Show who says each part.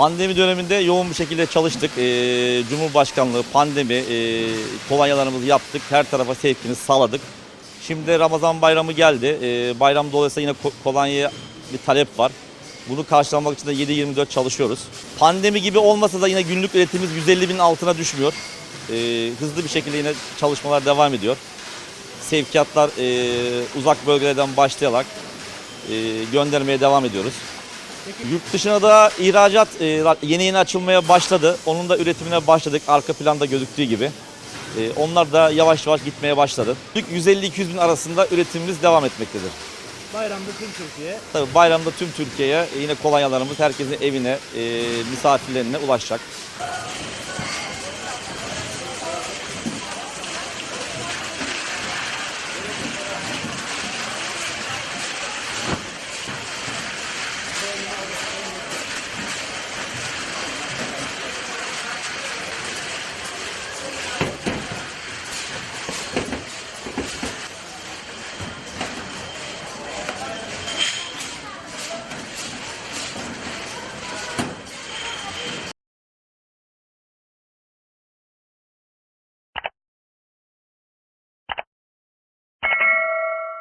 Speaker 1: Pandemi döneminde yoğun bir şekilde çalıştık. Ee, Cumhurbaşkanlığı, pandemi, e, kolonyalarımızı yaptık. Her tarafa sevkini sağladık. Şimdi Ramazan bayramı geldi. Ee, bayram dolayısıyla yine ko- kolonyaya bir talep var. Bunu karşılamak için de 7-24 çalışıyoruz. Pandemi gibi olmasa da yine günlük üretimimiz 150 binin altına düşmüyor. Ee, hızlı bir şekilde yine çalışmalar devam ediyor. Sevkiyatlar e, uzak bölgelerden başlayarak e, göndermeye devam ediyoruz. Yurt dışına da ihracat e, yeni yeni açılmaya başladı. Onun da üretimine başladık arka planda gözüktüğü gibi. E, onlar da yavaş yavaş gitmeye başladı. 150-200 bin arasında üretimimiz devam etmektedir.
Speaker 2: Bayramda tüm Türkiye.
Speaker 1: Tabii bayramda tüm Türkiye'ye yine kolonyalarımız herkesin evine, e, misafirlerine ulaşacak.